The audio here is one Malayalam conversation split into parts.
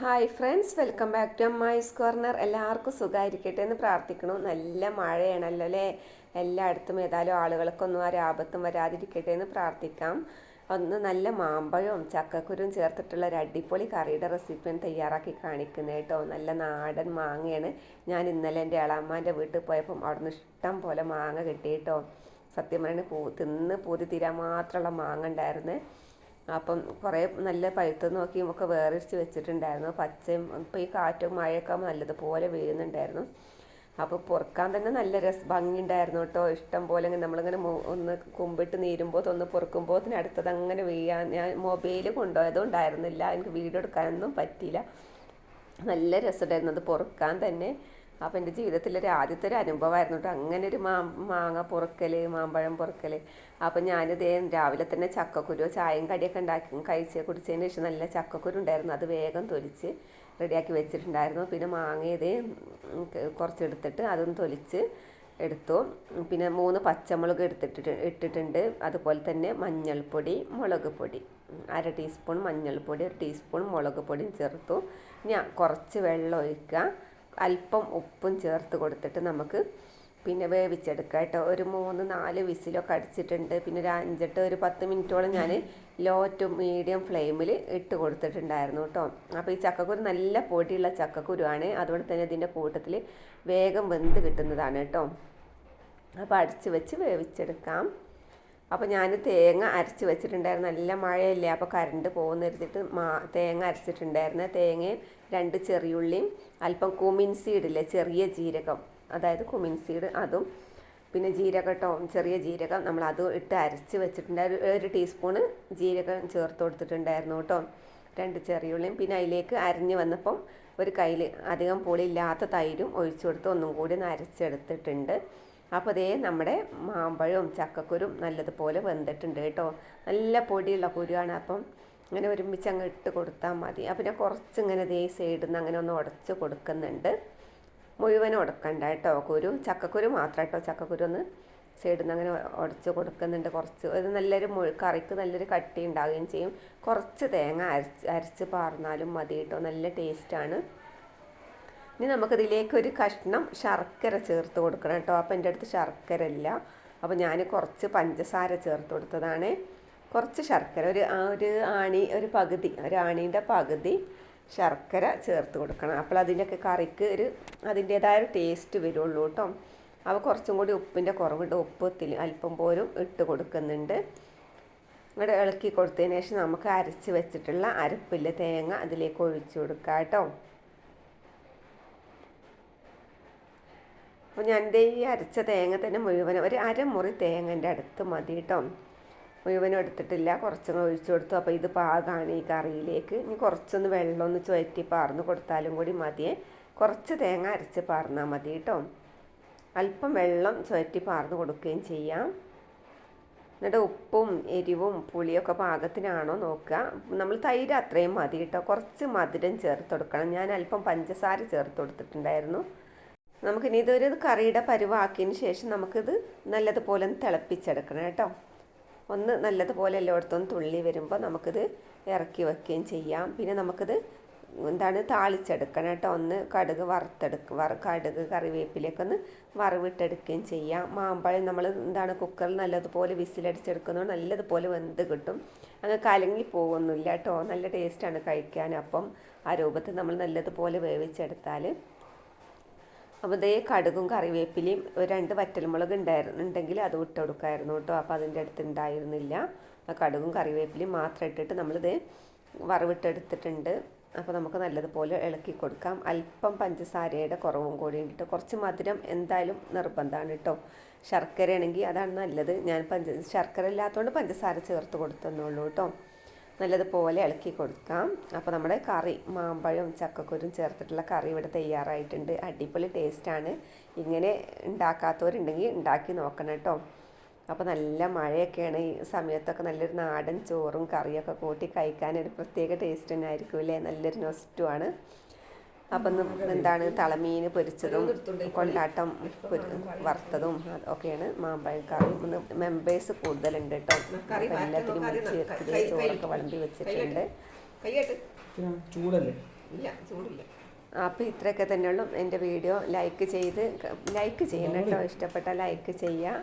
Hi friends welcome back to Ammayi's corner എല്ലാവർക്കും സുഖമായിരിക്കട്ടെ എന്ന് പ്രാർത്ഥിക്കണു നല്ല മഴയാണല്ലോ അല്ലേ? എല്ലായിടത്തും ഏതായാലും ആളുകൾക്കൊന്നും ആ ആപത്തും വരാതിരിക്കട്ടെ എന്ന് പ്രാർത്ഥിക്കാം. ഒന്ന് നല്ല മാമ്പഴവും ചക്കക്കുരും ചേർത്തിട്ടുള്ള ഒരു അടിപൊളി കറിയുടെ റെസിപ്പിയാണ് തയ്യാറാക്കി കാണിക്കുന്നത് കേട്ടോ. നല്ല നാടൻ മാങ്ങയാണ്. ഞാൻ ഇന്നലെ എന്റെ ഇളാമ്മാന്റെ വീട്ടിൽ പോയപ്പം അവിടുന്ന് ഇഷ്ടം പോലെ മാങ്ങ കിട്ടി കേട്ടോ. സത്യം പറഞ്ഞാൽ പൂ തിന്ന് പൂതി തീരാൻ മാത്രമുള്ള മാങ്ങ ഉണ്ടായിരുന്നു. അപ്പം കുറേ നല്ല പഴുത്ത് നോക്കിയും ഒക്കെ വേറിച്ച് വെച്ചിട്ടുണ്ടായിരുന്നു. പച്ചയും ഇപ്പോൾ ഈ കാറ്റും മഴയൊക്കെ നല്ലതുപോലെ വീഴുന്നുണ്ടായിരുന്നു. അപ്പോൾ പൊറുക്കാൻ തന്നെ നല്ല രസ ഭംഗിയുണ്ടായിരുന്നു കേട്ടോ. ഇഷ്ടം പോലെ ഇങ്ങനെ നമ്മളിങ്ങനെ ഒന്ന് കുമ്പിട്ട് നീരുമ്പോൾ ഒന്ന് പൊറുക്കുമ്പോൾ അടുത്തത് അങ്ങനെ വീഴാൻ ഞാൻ മൊബൈൽ കൊണ്ടുപോയതും ഉണ്ടായിരുന്നില്ല എനിക്ക് വീഡിയോ എടുക്കാനൊന്നും പറ്റിയില്ല. നല്ല രസമുണ്ടായിരുന്നു അത് പൊറുക്കാൻ തന്നെ. അപ്പം എന്റെ ജീവിതത്തിലൊരു ആദ്യത്തെ ഒരു അനുഭവമായിരുന്നു കേട്ടോ അങ്ങനെ ഒരു മാ മാങ്ങ പൊറുക്കൽ മാമ്പഴം പൊറുക്കൽ അപ്പം ഞാനിതേ രാവിലെ തന്നെ ചക്കക്കുരു ചായയും കടിയൊക്കെ ഉണ്ടാക്കി. കഴിച്ച് കുടിച്ചതിന് ശേഷം നല്ല ചക്കക്കുരു ഉണ്ടായിരുന്നു. അത് വേഗം തൊലിച്ച് റെഡിയാക്കി വെച്ചിട്ടുണ്ടായിരുന്നു. പിന്നെ മാങ്ങയത് കുറച്ചെടുത്തിട്ട് അതൊന്ന് തൊലിച്ച് എടുത്തു. പിന്നെ മൂന്ന് പച്ചമുളക് എടുത്തിട്ട് ഇട്ടിട്ടുണ്ട്. അതുപോലെ തന്നെ മഞ്ഞൾപ്പൊടി മുളക് പൊടി. അര ടീസ്പൂൺ മഞ്ഞൾപ്പൊടി ഒരു ടീസ്പൂൺ മുളക് പൊടിയും ചേർത്തു. ഞാൻ കുറച്ച് വെള്ളം ഒഴിക്കുക. അല്പം ഉപ്പും ചേർത്ത് കൊടുത്തിട്ട് നമുക്ക് പിന്നെ വേവിച്ചെടുക്കുക കേട്ടോ. ഒരു മൂന്ന് നാല് വിസിലൊക്കെ അടിച്ചിട്ടുണ്ട്. പിന്നെ ഒരു അഞ്ചെട്ട് ഒരു പത്ത് മിനിറ്റോളം ഞാൻ ലോ ടു മീഡിയം ഫ്ലെയിമിൽ ഇട്ട് കൊടുത്തിട്ടുണ്ടായിരുന്നു കേട്ടോ. അപ്പോൾ ഈ ചക്കക്കുരു നല്ല പൊടിയുള്ള ചക്കക്കുരുവാണ്. അതുകൊണ്ട് തന്നെ ഇതിന്റെ കൂട്ടത്തിൽ വേഗം വെന്ത് കിട്ടുന്നതാണ് കേട്ടോ. അപ്പോൾ അടിച്ച് വെച്ച് വേവിച്ചെടുക്കാം. അപ്പോൾ ഞാൻ തേങ്ങ അരച്ച് വെച്ചിട്ടുണ്ടായിരുന്നു. നല്ല മഴയല്ലേ അപ്പോൾ കറണ്ട് പോകുന്ന എടുത്തിട്ട് മാ തേങ്ങ അരച്ചിട്ടുണ്ടായിരുന്നു. തേങ്ങയും രണ്ട് ചെറിയുള്ളിയും അല്പം കുമിൻ സീഡില്ലേ ചെറിയ ജീരകം. അതായത് കുമിൻ സീഡ് അതും പിന്നെ ജീരകട്ടോ കേട്ടോ ചെറിയ ജീരകം നമ്മൾ അതും ഇട്ട് അരച്ച് വെച്ചിട്ടുണ്ടായിരുന്നു ഒരു ടീസ്പൂണ് ജീരകം ചേർത്ത് കൊടുത്തിട്ടുണ്ടായിരുന്നു കേട്ടോ രണ്ട് ചെറിയുള്ളിയും പിന്നെ അതിലേക്ക് അരിഞ്ഞ് വന്നപ്പം ഒരു കയ്യിൽ അധികം പുളിയില്ലാത്ത തൈരും ഒഴിച്ചു കൊടുത്ത് ഒന്നും കൂടി ഒന്ന് അരച്ചെടുത്തിട്ടുണ്ട്. അപ്പോൾ അതേ നമ്മുടെ മാമ്പഴവും ചക്കക്കുരും നല്ലതുപോലെ വെന്തിട്ടുണ്ട് കേട്ടോ. നല്ല പൊടിയുള്ള കുരുവാണ്. അപ്പം ഇങ്ങനെ ഒരുമിച്ച് അങ്ങ് ഇട്ട് കൊടുത്താൽ മതി. അപ്പം ഞാൻ കുറച്ച് ഇങ്ങനെ ദേ സൈഡിൽ നിന്ന് അങ്ങനെ ഒന്ന് ഉടച്ച് കൊടുക്കുന്നുണ്ട്. മുഴുവൻ ഉടക്കണ്ട കേട്ടോ. കുരു ചക്കക്കുരു മാത്രം കേട്ടോ. ചക്കക്കുരു ഒന്ന് സൈഡിൽ നിന്ന് അങ്ങനെ ഉടച്ച് കൊടുക്കുന്നുണ്ട് കുറച്ച്. ഒരു നല്ലൊരു മുഴു കറിക്ക് നല്ലൊരു കട്ടി ഉണ്ടാവുകയും ചെയ്യും. കുറച്ച് തേങ്ങ അരച്ച് അരച്ച് പാർന്നാലും മതി കേട്ടോ. നല്ല ടേസ്റ്റാണ് ഇനി നമുക്കിതിലേക്ക് ഒരു കഷ്ണം ശർക്കര ചേർത്ത് കൊടുക്കണം കേട്ടോ. അപ്പോൾ എന്റെ അടുത്ത് ശർക്കര ഇല്ല. അപ്പോൾ ഞാൻ കുറച്ച് പഞ്ചസാര ചേർത്ത് കൊടുത്തതാണ്. കുറച്ച് ശർക്കര ഒരു ആ ഒരു ആണി ഒരു പകുതി ഒരു ആണീന്റെ പകുതി ശർക്കര ചേർത്ത് കൊടുക്കണം. അപ്പോൾ അതിന്റെയൊക്കെ കറിക്ക് ഒരു അതിന്റേതായ ഒരു ടേസ്റ്റ് വരുള്ളൂ കേട്ടോ. അപ്പോൾ കുറച്ചും കൂടി ഉപ്പിന്റെ കുറവുണ്ട്. ഉപ്പ് ഇത്തിരി അല്പം പോലും ഇട്ട് കൊടുക്കുന്നുണ്ട്. ഇവിടെ ഇളക്കി കൊടുത്തതിന് ശേഷം നമുക്ക് അരച്ച് വെച്ചിട്ടുള്ള അരപ്പില്ല തേങ്ങ അതിലേക്ക് ഒഴിച്ചു കൊടുക്കാം കേട്ടോ. അപ്പോൾ ഞാൻ എന്റെ ഈ അരച്ച തേങ്ങ തന്നെ മുഴുവൻ ഒരു അരമുറി തേങ്ങന്റെ അടുത്ത് മതി കേട്ടോ മുഴുവനും എടുത്തിട്ടില്ല കുറച്ചൊന്ന് ഒഴിച്ചു കൊടുത്തു. അപ്പോൾ ഇത് പാകാണ് ഈ കറിയിലേക്ക്. ഇനി കുറച്ചൊന്ന് വെള്ളം ഒന്ന് ചുവറ്റി പാർന്ന് കൊടുത്താലും കൂടി മതിയേ കുറച്ച് തേങ്ങ അരച്ച് പാർന്നാൽ മതി കേട്ടോ അല്പം വെള്ളം ചുവറ്റി പാർന്ന് കൊടുക്കുകയും ചെയ്യാം. എന്നിട്ട് ഉപ്പും എരിവും പുളിയൊക്കെ പാകത്തിനാണോ നോക്കുക. നമ്മൾ തൈര് അത്രയും മതി കേട്ടോ കുറച്ച് മധുരം ചേർത്ത് കൊടുക്കണം. ഞാൻ അല്പം പഞ്ചസാര ചേർത്ത് കൊടുത്തിട്ടുണ്ടായിരുന്നു. നമുക്കിനി ഇതൊരു കറിയുടെ പരുവാക്കിയതിന് ശേഷം നമുക്കിത് നല്ലതുപോലെ ഒന്ന് തിളപ്പിച്ചെടുക്കണം കേട്ടോ. ഒന്ന് നല്ലതുപോലെ എല്ലായിടത്തും തുള്ളി വരുമ്പോൾ നമുക്കിത് ഇറക്കി വെക്കുകയും ചെയ്യാം. പിന്നെ നമുക്കിത് എന്താണ് താളിച്ചെടുക്കണം കേട്ടോ. ഒന്ന് കടുക് വറുത്തെടുക്കുക വറു കടുക് കറിവേപ്പിലേക്ക് ഒന്ന് വറവിട്ടെടുക്കുകയും ചെയ്യാം. മാമ്പഴം നമ്മൾ എന്താണ് കുക്കറിൽ നല്ലതുപോലെ വിസിലടിച്ചെടുക്കുന്നത് നല്ലതുപോലെ വെന്ത് കിട്ടും. അങ്ങ് കലങ്ങി പോകുന്നില്ല കേട്ടോ. നല്ല ടേസ്റ്റാണ് കഴിക്കാൻ. അപ്പം ആ രൂപത്തിൽ നമ്മൾ നല്ലതുപോലെ വേവിച്ചെടുത്താൽ അപ്പോൾ ഇതേ കടുകും കറിവേപ്പിലയും ഒരു രണ്ട് വറ്റൽമുളക് ഉണ്ടായിരുന്നു ഉണ്ടെങ്കിൽ അത് ഇട്ട് കൊടുക്കായിരുന്നു കേട്ടോ. അപ്പോൾ അതിന്റെ അടുത്ത് ഉണ്ടായിരുന്നില്ല. ആ കടുകും കറിവേപ്പിലയും മാത്രം ഇട്ടിട്ട് നമ്മളിത് വറവിട്ടെടുത്തിട്ടുണ്ട്. അപ്പോൾ നമുക്ക് നല്ലതുപോലെ ഇളക്കി കൊടുക്കാം. അല്പം പഞ്ചസാരയുടെ കുറവും കൂടി ഇട്ട് കുറച്ച് മധുരം എന്തായാലും നിർബന്ധമാണ് കേട്ടോ. ശർക്കരയാണെങ്കിൽ അതാണ് നല്ലത്. ഞാൻ പഞ്ച ശർക്കര ഇല്ലാത്തതുകൊണ്ട് പഞ്ചസാര ചേർത്ത് കൊടുത്തെന്നുള്ളൂ കേട്ടോ. നല്ലതുപോലെ ഇളക്കി കൊടുക്കാം. അപ്പോൾ നമ്മുടെ കറി മാമ്പഴവും ചക്കക്കുരും ചേർത്തിട്ടുള്ള കറി ഇവിടെ തയ്യാറായിട്ടുണ്ട്. അടിപൊളി ടേസ്റ്റാണ് ഇങ്ങനെ ഉണ്ടാക്കാത്തവരുണ്ടെങ്കിൽ ഉണ്ടാക്കി നോക്കണം കേട്ടോ. അപ്പോൾ നല്ല മഴയൊക്കെയാണ്. ഈ സമയത്തൊക്കെ നല്ലൊരു നാടൻ ചോറും കറിയൊക്കെ കൂട്ടി കഴിക്കാൻ ഒരു പ്രത്യേക ടേസ്റ്റ് തന്നെ ആയിരിക്കും അല്ലേ? നല്ലൊരു നൊസ്റ്റുമാണ് അപ്പം എന്താണ്? തളമീൻ പൊരിച്ചതും കൊണ്ടാട്ടം വറുത്തതും ഒക്കെയാണ് മാമ്പഴം കറി. ഇന്ന് മെമ്പേഴ്സ് കൂടുതലുണ്ട് കേട്ടോ. അപ്പം എല്ലാത്തിനും വിളിച്ച് ചേർത്ത് ചോറൊക്കെ വിളമ്പി വെച്ചിട്ടുണ്ട്. ചൂടല്ലേ? ഇല്ല ചൂടില്ല. അപ്പോൾ ഇത്രയൊക്കെ തന്നെയുള്ളൂ. എന്റെ വീഡിയോ ലൈക്ക് ചെയ്ത് ലൈക്ക് ചെയ്യണം കേട്ടോ. ഇഷ്ടപ്പെട്ട ലൈക്ക് ചെയ്യുക.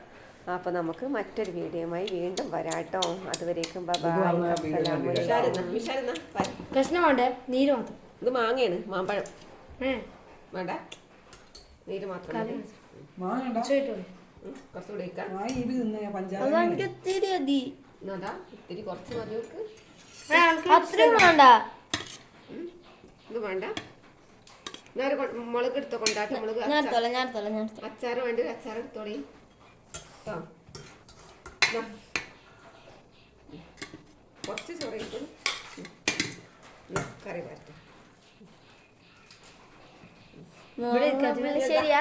അപ്പോൾ നമുക്ക് മറ്റൊരു വീഡിയോയുമായി വീണ്ടും വരാട്ടോ കേട്ടോ. അതുവരേക്കും ബൈ അസ്സലാമു അലൈക്കും. വിശാലെന്നാ വിശാലെന്നാ പാര്. കഷ്ണം വേണ്ടേ നീര് മാത്രം. ഇത് മാങ്ങയാണ് മാമ്പഴം. വേണ്ട. നീര് മാത്രം കുറച്ചുകൂടി എന്നാ ഇത്തിരി കുറച്ച് മതി നോക്ക് അത്രയും വേണ്ട. ഇത് വേണ്ട. എന്നാ മുളക് എടുത്തോ കൊണ്ടാട്ട മുളക് അച്ചാറ് വേണ്ടി ഒരു അച്ചാർ എടുത്തോളി. കേട്ടോ. കുറച്ച് ചോറ് കറി വരട്ടെ. ഇവിടെ ശരിയാ.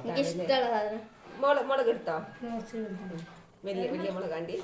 എനിക്ക് ഇഷ്ടമുള്ള സാധനം. മുളക് എടുത്തോ? വലിയ വലിയ മുളക് കണ്ടി